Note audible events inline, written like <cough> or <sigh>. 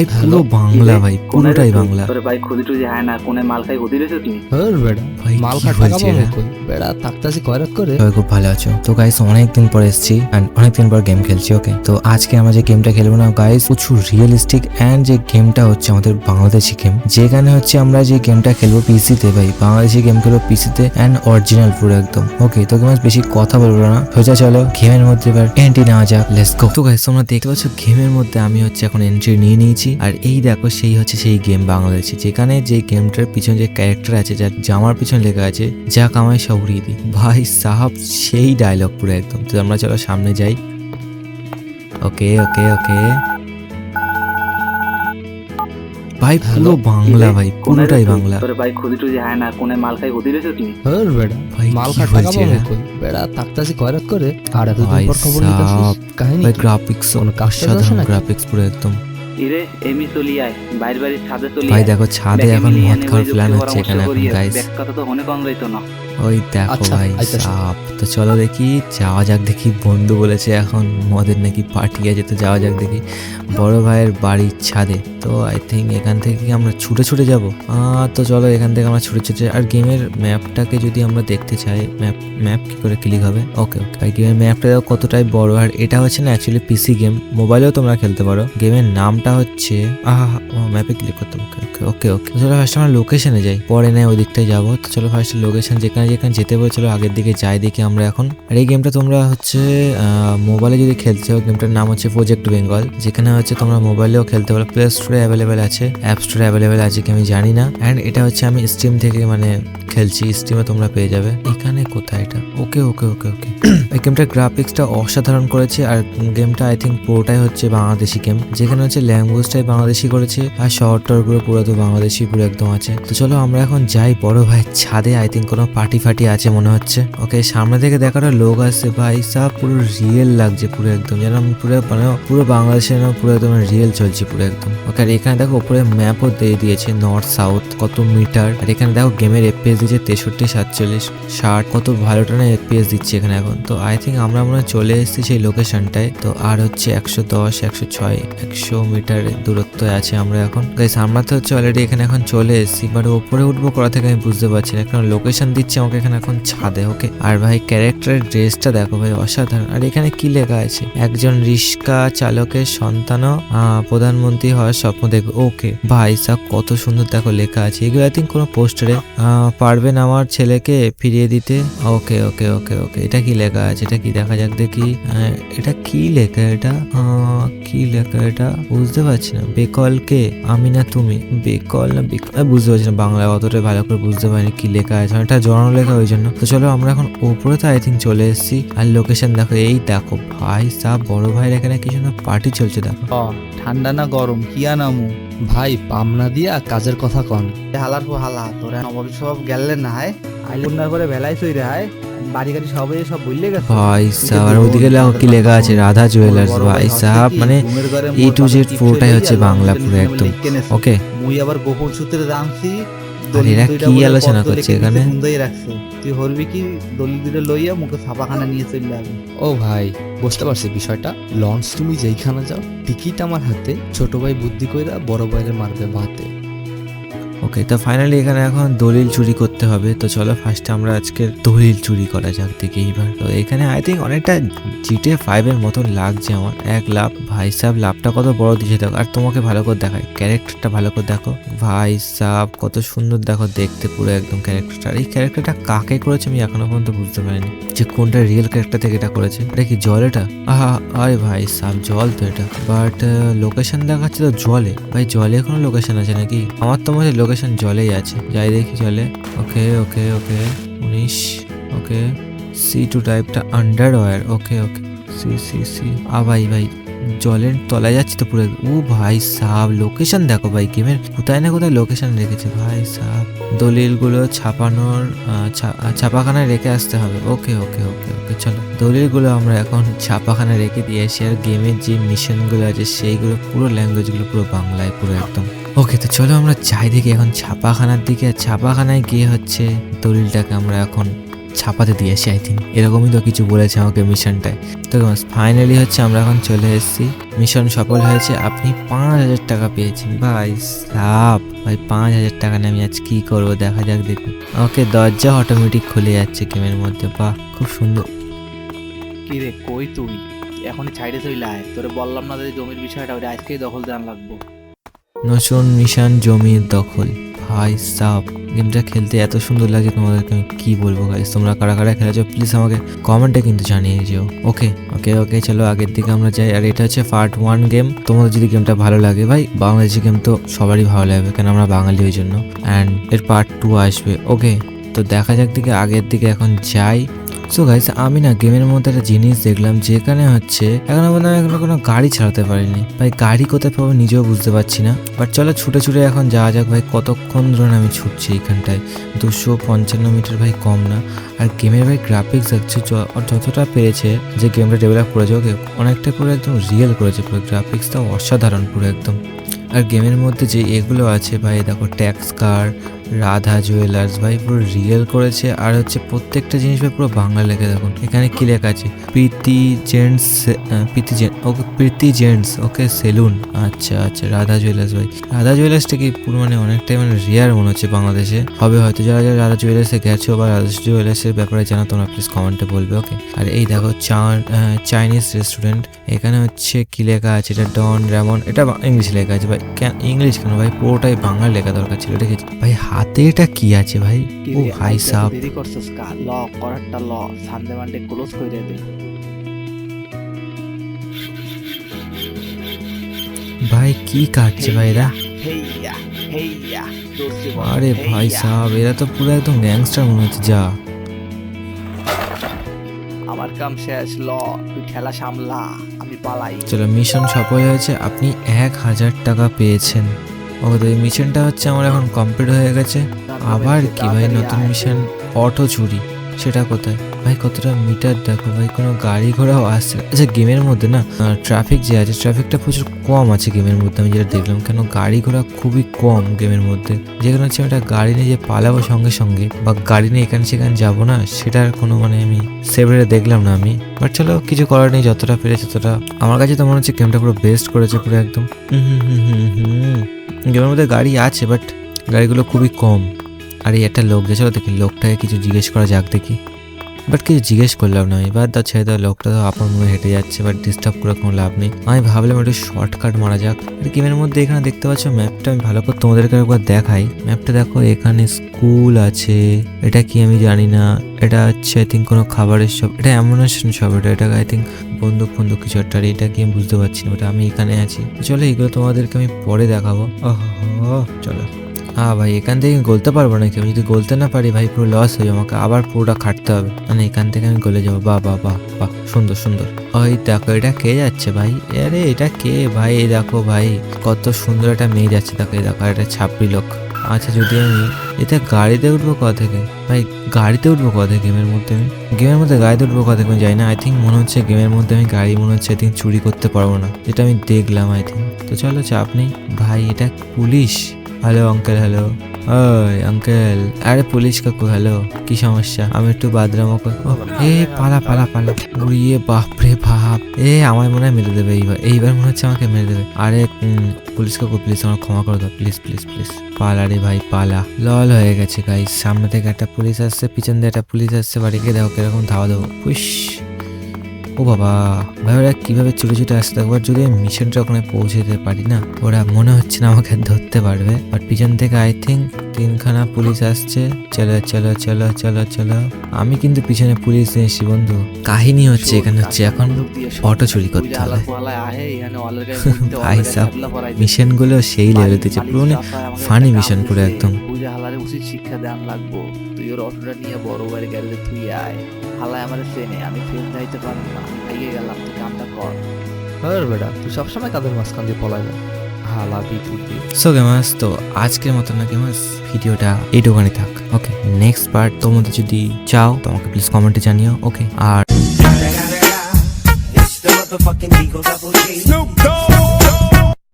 পুরো বাংলা ভাই পুরোটাই বাংলা। তোর ভাই খুদি টুদি হয় না কোনে মাল খাই খুদি রেছো তুমি? হর বেড়া। ভাই মাল কি টাকা এরা? কই? বেড়া তাকতাছি কয়রাত করে। সবাই খুব ভালো আছো। তো গাইস অনেকদিন পর এসেছি অ্যান্ড অনেকদিন পর গেম খেলছি ওকে তো আজকে আমরা যে গেমটা খেলব না গাইস প্রচুর রিয়েলিস্টিক অ্যান্ড যে গেমটা হচ্ছে আমাদের বাংলাদেশি গেম যেখানে হচ্ছে আমরা যে গেমটা খেলব পিসিতে ভাই বাংলাদেশি গেম খেলব পিসিতে অ্যান্ড অরিজিনাল পুরো একদম ওকে তো গেম বেশি কথা বলব না। সোজা চলো গেমের মধ্যে এবার এন্ট্রি নেওয়া যাক লেটস গো তো গাইস তোমরা দেখতে পাচ্ছ গেমের মধ্যে আমি হচ্ছে এখন এন্ট্রি নিয়ে নিয়েছি। আর এই দেখো সেই হচ্ছে সেই গেম বাংলাদেশি যেখানে যে গেমটার পিছনে যে ক্যারেক্টার আছে যার জামার পিছনে লেখা আছে যা কামাই সব উড়িয়ে দিই। ভাই সাহাব সেই ডায়লগ পুরো একদম। তো আমরা চলো সামনে যাই। ওকে ওকে ওকে। ভাই পুরো বাংলা ভাই পুরোটাই বাংলা। তোর ভাই খুদি টুদি হয় না কোনে মাল খাই খুদি রেছো তুমি? হর বেড়া ভাই মাল খাট টাকা এরা? কই? বেড়া তাকতাছি কয়রাত করে আর এত ভাই দিন পর খবর নিতাছিস কাহিনী ভাই গ্রাফিক্স দোষ অসাধারণ গ্রাফিক্স পুরো একদম। ইরে এমি চলি আয় বাইর বাড়ির ছাদে চলি ভাই দেখো ছাদে এখন মদ খাওয়ার প্ল্যান হচ্ছে এখানে এখন গাইস কথা তো অনেক অন রইতো না। ওই দেখো আচ্ছা, ভাই আচ্ছা, সাপ। তো চলো দেখি যাওয়া যাক দেখি বন্ধু বলেছে এখন মদের নাকি পার্টি আছে তো যাওয়া যাক দেখি। বড় ভাইয়ের বাড়ির ছাদে তো আই থিঙ্ক এখান থেকে কি আমরা ছুটে ছুটে যাব? তো চলো এখান থেকে আমরা ছুটে ছুটে আর গেমের ম্যাপটাকে যদি আমরা দেখতে চাই ম্যাপ ম্যাপ কি করে ক্লিক হবে? ওকে ওকে আর গেমের ম্যাপটা কতটাই বড় আর এটা হচ্ছে না অ্যাকচুয়ালি পিসি গেম মোবাইলেও তোমরা খেলতে পারো। গেমের নামটা হচ্ছে আহা ম্যাপে ক্লিক করতে হবে ওকে ওকে ওকে। চলো ফার্স্ট আমরা লোকেশনে যাই। পরে নেয় ওই দিকটায় যাব। তো চলো ফার্স্ট লোকেশন যেখানে যেখানে যেতে বলে চলো আগের দিকে যাই, দেখি আমরা এখন। আর এই গেমটা তোমরা হচ্ছে মোবাইলে যদি খেলতে চাও গেমটার নাম হচ্ছে প্রজেক্ট বেঙ্গল যেখানে হচ্ছে তোমরা মোবাইলেও খেলতে পারো। প্লে স্টোরে অ্যাভেলেবেল আছে অ্যাপ স্টোরে অ্যাভেলেবেল আছে, কি আমি জানি না। অ্যান্ড এটা হচ্ছে আমি স্টিম থেকে মানে খেলছি। স্টিমে তোমরা পেয়ে যাবে। এখানে কোথায় এটা? ওকে ওকে ওকে ওকে। <clears throat> এই গেমটার গ্রাফিক্সটা অসাধারণ করেছে। আর গেমটা আই থিঙ্ক পুরোটাই হচ্ছে বাংলাদেশি গেম যেখানে হচ্ছে ল্যাঙ্গুয়েজটাই বাংলাদেশি করেছে। আর শহর টহরগুলো পুরো তো বাংলাদেশি পুরো একদম আছে। তো চলো আমরা এখন যাই। বড় ভাই ছাদে আই থিঙ্ক কোনো পার্টি ফাটি আছে মনে হচ্ছে। ওকে, সামনে থেকে দেখাটা লোক আসছে। ভাই, সব পুরো রিয়েল লাগছে পুরো একদম। যেন পুরো মানে পুরো বাংলাদেশে পুরো একদম রিয়েল চলছে পুরো একদম। ওকে, আর এখানে দেখো উপরে ম্যাপও দিয়ে দিয়েছে নর্থ সাউথ কত মিটার আর এখানে দেখো গেমের এফপিএস দিচ্ছে তেষট্টি, সাতচল্লিশ, ষাট। কত ভালো টানা এফপিএস দিচ্ছে এখানে এখন। তো আই থিঙ্ক আমরা মনে চলে এসেছি সেই লোকেশনটায় তো আর হচ্ছে একশো দশ, একশো ছয়, একশো মিটার দূরত্ব আছে আমরা এখন। আমরা তো হচ্ছে অলরেডি এখানে এখন চলে এসেছি বাট উপরে উঠবো করা থেকে আমি বুঝতে পারছি না কারণ লোকেশন দিচ্ছে আমাকে এখানে এখন ছাদে ওকে আর ভাই ক্যারেক্টারের ড্রেসটা দেখো ভাই অসাধারণ। আর এখানে কি লেখা আছে? একজন রিক্সা চালকের সন্তানও আহ, প্রধানমন্ত্রী হওয়ার স্বপ্ন দেখবে ওকে ভাই সাহ কত সুন্দর দেখো লেখা আছে। এগুলো আই থিঙ্ক কোনো পোস্টারে পারবেন আমার ছেলেকে ফিরিয়ে দিতে? ওকে ওকে ওকে ওকে এটা কি লেখা আছে? এটা কি দেখা যাক দেখি। এটা কি লেখা এটা? কি লেখা এটা? বুঝতে পারছি না। বেকলকে আমি না তুমি বেকল না বেকল আমি বুঝতে পারছি না বাংলা অতটা ভালো করে বুঝতে পারিনি কি লেখা আছে এটা জড়ানো লেখা ওই জন্য। তো চলো আমরা এখন উপরে তো আই থিঙ্ক চলে এসেছি। আর লোকেশন দেখো এই দেখো ভাই সাহ বড় ভাইয়ের এখানে কিছু না পার্টি চলছে দেখো। ঠান্ডা না গরম? কিয়া নামু? ভাই পামনা দিয়া কাজের কথা কন। হালার পর হালা তোরা নবর সব গেলে না হায়। পরে ভেলাই সই রে হায়। বাড়ি গাড়ি সবাই সব বললে গেছে। ভাই আর ওইদিকে দেখো কি লেখা আছে রাধা জুয়েলার্স ভাই সাহাব মানে A to Z পুরোটাই হচ্ছে বাংলা পুরো একদম। ওকে মুই আবার গোপন সূত্রে জানছি কি আলোচনা করছে এখানে? রাখছে। তুই হরবি কি? দলিল দুটো লইয়া মুখে ছাপাখানা নিয়ে চলে যাবে ও ভাই বুঝতে পারছি বিষয়টা। লঞ্চ তুমি যেইখানে যাও টিকিট আমার হাতে ছোট ভাই বুদ্ধি কইরা বড় ভাইরে মারবে ভাতে ওকে তো ফাইনালি এখানে এখন দলিল চুরি করতে হবে। তো চলো ফার্স্টে আমরা আজকে দলিল চুরি করা যাক দেখি এইবার তো এখানে আই থিঙ্ক অনেকটা জিটে ফাইভের মতন লাগছে আমার। এক লাভ, ভাই সাহেব লাভটা কত বড় দিয়েছে দেখো। আর তোমাকে ভালো করে দেখায় ক্যারেক্টারটা ভালো করে দেখো। ভাই সাহেব কত সুন্দর দেখো দেখতে পুরো একদম ক্যারেক্টারটা এই ক্যারেক্টারটা কাকে করেছে আমি এখনও পর্যন্ত বুঝতে পারিনি। যে কোনটা রিয়েল ক্যারেক্টার থেকে এটা করেছে। এটা কি জল এটা? আহা আরে ভাই সাব, জল তো এটা। বাট লোকেশন দেখাচ্ছে তো জলে। ভাই জলে কোনো লোকেশন আছে নাকি? আমার তো মনে হয় লোকেশন জলেই আছে। যাই দেখি জলে। ওকে ওকে ওকে উনিশ okay C two টাইপটা underwear okay okay C C C আ ভাই ভাই, জলের তলায় যাচ্ছে তো পুরো। ও ভাই সাব লোকেশন দেখো ভাই গেমের। কোথায় না কোথায় লোকেশন রেখেছে। ভাই সাব, দলিলগুলো ছাপানোর ছাপাখানায় রেখে আসতে হবে। ওকে ওকে ওকে ওকে চলো। দলিলগুলো আমরা এখন ছাপাখানায় রেখে দিয়ে আসি। আর গেমের যে মিশনগুলো আছে, সেইগুলো পুরো ল্যাঙ্গুয়েজগুলো পুরো বাংলায় পুরো একদম। ওকে, তো চলো আমরা যাই দেখি এখন ছাপাখানার দিকে। আর ছাপাখানায় গিয়ে হচ্ছে দলিলটাকে আমরা এখন ছাপাতে দিয়ে আসি আই থিঙ্ক এরকমই তো কিছু বলেছে আমাকে মিশনটায়। তো ফাইনালি হচ্ছে আমরা এখন চলে এসেছি। মিশন সফল হয়েছে। আপনি পাঁচ হাজার টাকা পেয়েছেন। ভাই, সাপ। ভাই, পাঁচ হাজার টাকা নিয়ে আমি আজ কি করব? দেখা যাক, দেখি। ওকে, দরজা অটোমেটিক খুলে যাচ্ছে গেমের মধ্যে। বাহ, খুব সুন্দর। কি রে, কই তুই? এখনই ছাইড়ে চলে আয়। তোরে বললাম না যে জমির বিষয়টা ওটা আজকেই দখল দেওয়ান লাগবো। নতুন মিশন জমির দখল। ভাই সাপ গেমটা খেলতে এত সুন্দর লাগে তোমাদেরকে, আমি কি বলব গাইস তোমরা কারা কারা খেলেছো প্লিজ আমাকে কমেন্টে কিন্তু জানিয়ে যেও ওকে ওকে ওকে চলো আগের দিকে আমরা যাই। আর এটা হচ্ছে পার্ট ওয়ান গেম তোমাদের যদি গেমটা ভালো লাগে ভাই, বাংলাদেশি গেম তো সবারই ভালো লাগবে কেন আমরা বাঙালি ওই জন্য। অ্যান্ড এর পার্ট টু আসবে। ওকে তো দেখা যাক দিকে আগের দিকে এখন যাই। সো গাইস আমি না গেমের মধ্যে একটা জিনিস দেখলাম যেখানে হচ্ছে এখনও আমি এখনও কোনো গাড়ি চালাতে পারিনি। ভাই, গাড়ি কোথায় পাবো নিজেও বুঝতে পারছি না। বাট চলো ছুটে ছুটে এখন যাওয়া যাক ভাই, কতক্ষণ ধরে আমি ছুটছি এইখানটায়। দুশো পঞ্চান্ন মিটার ভাই কম না। আর গেমের ভাই গ্রাফিক্স দেখছে যতটা পেরেছে যে গেমটা ডেভেলপ করেছে, ওকে অনেকটা পুরো একদম রিয়েল করেছে, পুরো গ্রাফিক্সটাও অসাধারণ পুরো একদম। আর গেমের মধ্যে যে এগুলো আছে ভাই, দেখো ট্যাক্স কার রাধা জুয়েলার্স ভাই, পুরো রিয়েল করেছে। আর হচ্ছে প্রত্যেকটা জিনিস ভাই পুরো বাংলা লেখা, দেখুন। এখানে কি লেখা আছে? Preeti gents Preeti gents okay Preeti gents okay saloon আচ্ছা আচ্ছা রাধা জুয়েলার্স ভাই। রাধা জুয়েলার্সটা কি পুরো মানে অনেকটাই মানে রিয়ার মনে হচ্ছে বাংলাদেশে? হবে হয়তো যারা যারা রাধা জুয়েলার্সে গেছো বা রাধা জুয়েলার্সের ব্যাপারে জানো, তোমরা প্লিজ কমেন্টে বলবে ওকে আর এই দেখো চাইনিজ রেস্টুরেন্ট এখানে হচ্ছে কি লেখা আছে? এটা ডন রেমন এটা ইংলিশ লেখা আছে, ভাই। ইংলিশ কেন, ভাই? পুরোটাই বাংলা লেখা দরকার ছিল, ঠিক আছে? ভাই হাতে এটা কি আছে ভাই? ও ভাই সাব দেরি করছিস কা? ল করারটা ল। সানডে মানডে ক্লোজ করে দে। ভাই কি কাটছে ভাই এরা আরে ভাই। সাহেব এরা তো পুরো একদম গ্যাংস্টার মনে হচ্ছে যা। আমার কাম শেষ ল তুই ঠেলা সামলা আমি পালাই। চলো মিশন সফল হয়েছে আপনি এক হাজার টাকা পেয়েছেন। তো এই মিশনটা হচ্ছে আমার এখন কমপ্লিট হয়ে গেছে। আবার কি ভাই, নতুন মিশন অটো চুরি, সেটা কোথায়? ভাই, কতটা মিটার দেখো ভাই, কোনো গাড়ি ঘোড়াও আসছে। আচ্ছা গেমের মধ্যে না ট্রাফিক যে আছে ট্রাফিকটা প্রচুর কম আছে গেমের মধ্যে। আমি যেটা দেখলাম, কেন গাড়ি ঘোড়া খুবই কম গেমের মধ্যে। যেখানে হচ্ছে একটা গাড়ি নিয়ে যে পালাবো সঙ্গে সঙ্গে, বা গাড়ি নিয়ে এখানে সেখানে যাব না, সেটার কোনো মানে আমি সেভারে দেখলাম না আমি। বাট চলো, কিছু করার নেই, যতটা পেরেছে ততটা। আমার কাছে তো মনে হচ্ছে গেমটা পুরো বেস্ট করেছে, পুরো একদম। গেমের মধ্যে গাড়ি আছে বাট গাড়িগুলো খুবই কম। আর এই একটা লোক চলো দেখি, লোকটাকে কিছু জিজ্ঞেস করা যাক দেখি। বাট কিছু জিজ্ঞেস করলাম না। এবার দাও ছেড়ে দাও, লোকটা তো আপন মনে হেঁটে যাচ্ছে বাট ডিস্টার্ব করে কোনো লাভ নেই। আমি ভাবলাম একটু শর্টকাট মারা যাক। আর গেমের মধ্যে এখানে দেখতে পাচ্ছ ম্যাপটা আমি ভালো করে তোমাদেরকে একবার দেখাই। ম্যাপটা দেখো, এখানে স্কুল আছে। এটা কি আমি জানি না। এটা হচ্ছে আই থিঙ্ক কোনো খাবারের শপ এটা অ্যামুনেশন শপ এটা এটা আই থিঙ্ক বন্দুক ফন্দুক কিছু একটা। এটা কি আমি বুঝতে পারছি না, ওটা আমি এখানে আছি। চলো, এগুলো তোমাদেরকে আমি পরে দেখাবো। ওহো চলো। হ্যাঁ ভাই, এখান থেকে গলতে পারব নাকি আমি যদি গলতে না পারি ভাই, পুরো লস হয়ে আমাকে আবার পুরোটা খাটতে হবে। মানে এখান থেকে আমি গলে যাব। বাহ বা বাহ বাহ, সুন্দর সুন্দর। ওই দেখো, এটা কে যাচ্ছে ভাই? আরে এটা কে ভাই? এই দেখো ভাই, কত সুন্দর একটা মেয়ে যাচ্ছে। দেখো, এই দেখো একটা ছাপড়ি লোক আচ্ছা যদি আমি এতে গাড়িতে উঠবো কোথা থেকে? ভাই, গাড়িতে উঠবো কোথা থেকে গেমের মধ্যে আমি? গেমের মধ্যে গাড়িতে উঠবো কোথা থেকে যাই না। আই থিঙ্ক মনে হচ্ছে গেমের মধ্যে আমি গাড়ি, মনে হচ্ছে আই থিঙ্ক চুরি করতে পারব না। যেটা আমি দেখলাম আই থিঙ্ক তো চলো, চাপ নেই। ভাই, এটা পুলিশ? হ্যালো আঙ্কেল হ্যালো ওই আঙ্কেল আরে পুলিশ কাকু হ্যালো কি সমস্যা? আমি একটু বাদরামো এ, পালা পালা পালা। উড়িয়ে, বাপরে বাপ। এ আমার মনে হয় মেরে দেবে এইবার। এইবার মনে হচ্ছে আমাকে মেরে দেবে। আরে পুলিশ কাকু প্লিজ আমার ক্ষমা করে দাও। প্লিজ প্লিজ প্লিজ পালা রে ভাই, পালা। লল হয়ে গেছে গাই সামনে থেকে একটা পুলিশ আসছে, পিছন দিয়ে একটা পুলিশ আসছে বাড়িকে দেখো কীরকম ধাওয়া দেবো পুশ। ও বাবা ভাই ওরা কীভাবে ছুটে ছুটে আসতে একবার যদি আমি মিশনটা ওখানে পৌঁছে দিতে পারি না ওরা মনে হচ্ছে না আমাকে ধরতে পারবে। বাট পিছন থেকে আই থিঙ্ক তিনখানা পুলিশ আসছে। চলো চলো চলো চলো চলো। আমি কিন্তু পিছনে পুলিশ নিয়ে এসেছি বন্ধু। কাহিনী হচ্ছে এখানে হচ্ছে এখন অটো চুরি করতে হবে। <laughs> ভাই সাব, মিশনগুলো সেই লেভেলে দিচ্ছে। পুরো ফানি মিশন পুরো একদম। উচিত শিক্ষা দেন লাগবো। তুই ওর অটোটা নিয়ে বড় বাড়ি গ্যারেজে তুই আয়। হালায় আমার চেনে আমি ফেল যাইতে পারব না। ভেঙে গেলাম তুই কামটা কর। হ্যাঁ বেটা তুই সবসময় কাদের মাঝখান দিয়ে পলাই না হালা বিদ্যুৎ সো গেমাস তো আজকের মতো না গেমাস ভিডিওটা এইটুখানি থাক ওকে নেক্সট পার্ট তোমাদের যদি চাও তোমাকে প্লিজ কমেন্টে জানিও ওকে আর